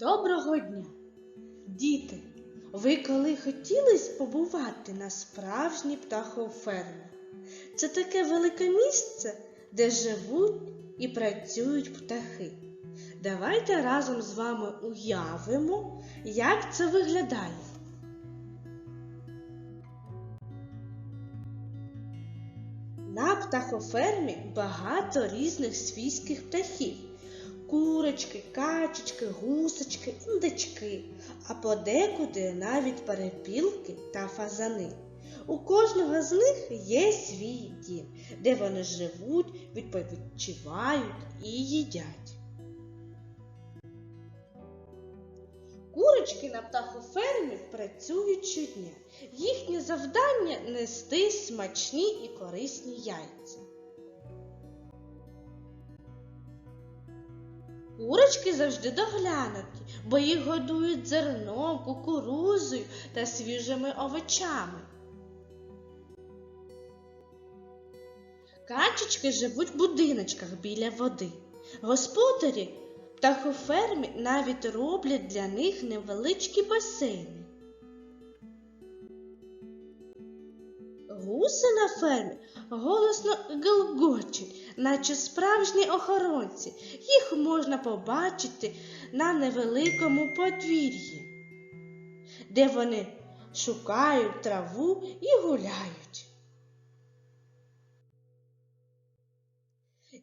Доброго дня! Діти, ви коли хотілись побувати на справжній птахофермі? Це таке велике місце, де живуть і працюють птахи. Давайте разом з вами уявимо, як це виглядає. На птахофермі багато різних свійських птахів. Курочки, качечки, гусочки, індички, а подекуди навіть перепілки та фазани. У кожного з них є свій дім, де вони живуть, відпочивають і їдять. Курочки на птахофермі працюють щодня. Їхнє завдання нести смачні і корисні яйця. Курочки завжди доглянуті, бо їх годують зерном, кукурузою та свіжими овочами. Качечки живуть в будиночках біля води. Господарі птахофермі навіть роблять для них невеличкі басейни. Гуси на фермі голосно гелгочуть, наче справжні охоронці. Їх можна побачити на невеликому подвір'ї, де вони шукають траву і гуляють.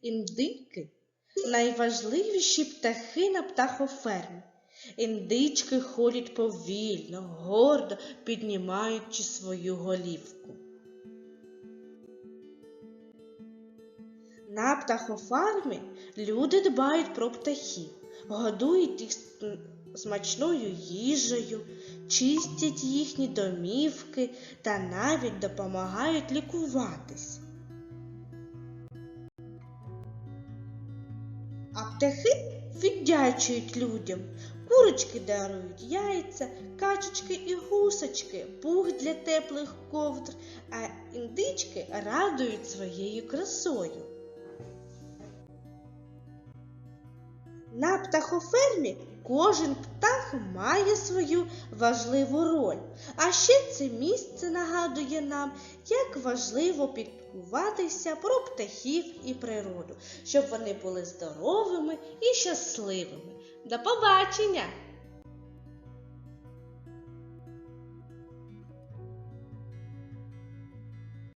Індики найважливіші птахи на птахофермі. Індички ходять повільно, гордо піднімаючи свою голівку. На птахофармі люди дбають про птахів, годують їх смачною їжею, чистять їхні домівки та навіть допомагають лікуватись. А птахи віддячують людям. Курочки дарують яйця, качечки і гусочки, пух для теплих ковдр, а індички радують своєю красою. На птахофермі кожен птах має свою важливу роль. А ще це місце нагадує нам, як важливо піклуватися про птахів і природу, щоб вони були здоровими і щасливими. До побачення!